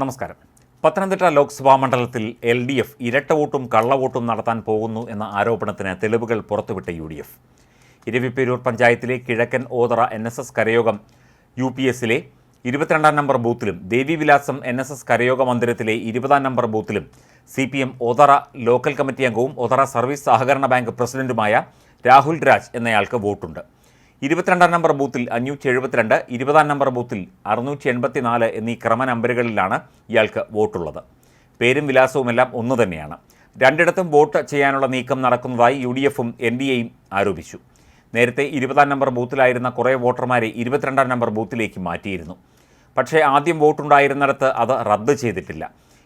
നമസ്കാരം. പത്തനംതിട്ട ലോക്സഭാ മണ്ഡലത്തിൽ L D F ഇരട്ട വോട്ടും കള്ളവോട്ടും നടത്താൻ പോകുന്നു എന്ന ആരോപണത്തിന് തെളിവുകൾ പുറത്തുവിട്ട യു ഡി എഫ്. ഇരവിപ്പേരൂർ പഞ്ചായത്തിലെ കിഴക്കൻ ഓതറ എൻ എസ് എസ് കരയോഗം യു പി എസിലെ ഇരുപത്തിരണ്ടാം നമ്പർ ബൂത്തിലും ദേവിവിലാസം എൻ എസ് എസ് കരയോഗ മന്ദിരത്തിലെ ഇരുപതാം number ബൂത്തിലും C P M Othera local committee അംഗവും ഒതറ സർവീസ് സഹകരണ ബാങ്ക് പ്രസിഡന്റുമായ രാഹുൽ രാജ് എന്നയാൾക്ക് വോട്ടുണ്ട്. ഇരുപത്തിരണ്ടാം നമ്പർ ബൂത്തിൽ അഞ്ഞൂറ്റി എഴുപത്തിരണ്ട് ഇരുപതാം നമ്പർ ബൂത്തിൽ അറുന്നൂറ്റി എൺപത്തിനാല് എന്നീ ക്രമ നമ്പറുകളിലാണ് ഇയാൾക്ക് വോട്ടുള്ളത്. പേരും വിലാസവുമെല്ലാം ഒന്നു തന്നെയാണ്. രണ്ടിടത്തും വോട്ട് ചെയ്യാനുള്ള നീക്കം നടക്കുന്നതായി യു ഡി എഫും എൻ ഡി എയും ആരോപിച്ചു. നേരത്തെ ഇരുപതാം നമ്പർ ബൂത്തിലായിരുന്ന കുറേ വോട്ടർമാരെ ഇരുപത്തിരണ്ടാം നമ്പർ ബൂത്തിലേക്ക് മാറ്റിയിരുന്നു. പക്ഷേ ആദ്യം വോട്ടുണ്ടായിരുന്നിടത്ത് അത് റദ്ദ് ചെയ്തിട്ടില്ല.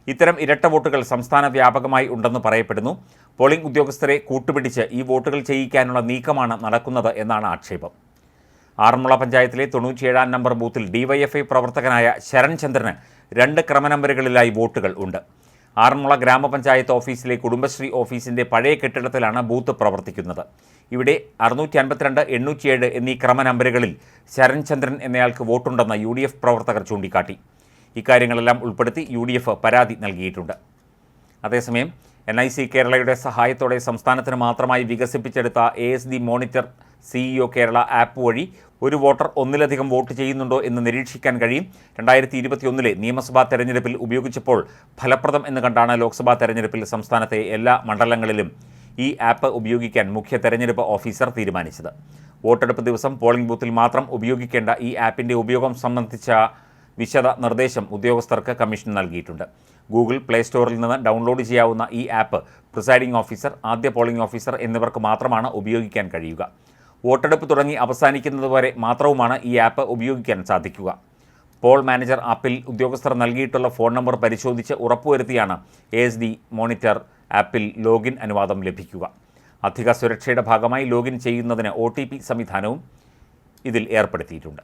ഇത്തരം ഇരട്ട വോട്ടുകൾ സംസ്ഥാന വ്യാപകമായി ഉണ്ടെന്ന് പറയപ്പെടുന്നു. പോളിംഗ് ഉദ്യോഗസ്ഥരെ കൂട്ടുപിടിച്ച് ഈ വോട്ടുകൾ ചെയ്യിക്കാനുള്ള നീക്കമാണ് നടക്കുന്നത് എന്നാണ് ആക്ഷേപം. ആറന്മുള പഞ്ചായത്തിലെ തൊണ്ണൂറ്റിയേഴാം നമ്പർ ബൂത്തിൽ ഡിവൈഎഫ്ഐ പ്രവർത്തകനായ ശരൺ ചന്ദ്രന് രണ്ട് ക്രമനമ്പറുകളിലായി വോട്ടുകൾ ഉണ്ട്. ആറന്മുള ഗ്രാമപഞ്ചായത്ത് ഓഫീസിലെ കുടുംബശ്രീ ഓഫീസിന്റെ പഴയ കെട്ടിടത്തിലാണ് ബൂത്ത് പ്രവർത്തിക്കുന്നത്. ഇവിടെ അറുന്നൂറ്റി അൻപത്തിരണ്ട് എണ്ണൂറ്റിയേഴ് എന്നീ ക്രമനമ്പറുകളിൽ ശരൺചന്ദ്രൻ ശരൺ ചന്ദ്രൻ എന്നയാൾക്ക് വോട്ടുണ്ടെന്ന് യു ഡി എഫ് പ്രവർത്തകർ ചൂണ്ടിക്കാട്ടി. ഇക്കാര്യങ്ങളെല്ലാം ഉൾപ്പെടുത്തി യു ഡി എഫ് പരാതി നൽകിയിട്ടുണ്ട്. അതേസമയം എൻ ഐ സി കേരളയുടെ സഹായത്തോടെ സംസ്ഥാനത്തിന് മാത്രമായി വികസിപ്പിച്ചെടുത്ത A S D monitor CEO Kerala app വഴി ഒരു വോട്ടർ ഒന്നിലധികം വോട്ട് ചെയ്യുന്നുണ്ടോ എന്ന് നിരീക്ഷിക്കാൻ കഴിയും. രണ്ടായിരത്തി ഇരുപത്തിയൊന്നിലെ നിയമസഭാ തെരഞ്ഞെടുപ്പിൽ ഉപയോഗിച്ചപ്പോൾ ഫലപ്രദം എന്ന് കണ്ടാണ് ലോക്സഭാ തെരഞ്ഞെടുപ്പിൽ സംസ്ഥാനത്തെ എല്ലാ മണ്ഡലങ്ങളിലും ഈ ആപ്പ് ഉപയോഗിക്കാൻ മുഖ്യ തെരഞ്ഞെടുപ്പ് ഓഫീസർ തീരുമാനിച്ചത്. വോട്ടെടുപ്പ് ദിവസം പോളിംഗ് ബൂത്തിൽ മാത്രം ഉപയോഗിക്കേണ്ട ഈ ആപ്പിന്റെ ഉപയോഗം സംബന്ധിച്ച വിശദ നിർദ്ദേശം ഉദ്യോഗസ്ഥർക്ക് കമ്മീഷൻ നൽകിയിട്ടുണ്ട്. ഗൂഗിൾ പ്ലേ സ്റ്റോറിൽ നിന്ന് ഡൗൺലോഡ് ചെയ്യാവുന്ന ഈ ആപ്പ് പ്രിസൈഡിംഗ് ഓഫീസർ ആദ്യ പോളിംഗ് ഓഫീസർ എന്നിവർക്ക് മാത്രമാണ് ഉപയോഗിക്കാൻ കഴിയുക. വോട്ടെടുപ്പ് തുടങ്ങി അവസാനിക്കുന്നതുവരെ മാത്രവുമാണ് ഈ ആപ്പ് ഉപയോഗിക്കാൻ സാധിക്കുക. പോൾ മാനേജർ ആപ്പിൽ ഉദ്യോഗസ്ഥർ നൽകിയിട്ടുള്ള ഫോൺ നമ്പർ പരിശോധിച്ച് ഉറപ്പുവരുത്തിയാണ് എ എസ് ഡി മോണിറ്റർ ആപ്പിൽ ലോഗിൻ അനുവാദം ലഭിക്കുക. അധിക സുരക്ഷയുടെ ഭാഗമായി ലോഗിൻ ചെയ്യുന്നതിന് ഒ സംവിധാനവും ഇതിൽ ഏർപ്പെടുത്തിയിട്ടുണ്ട്.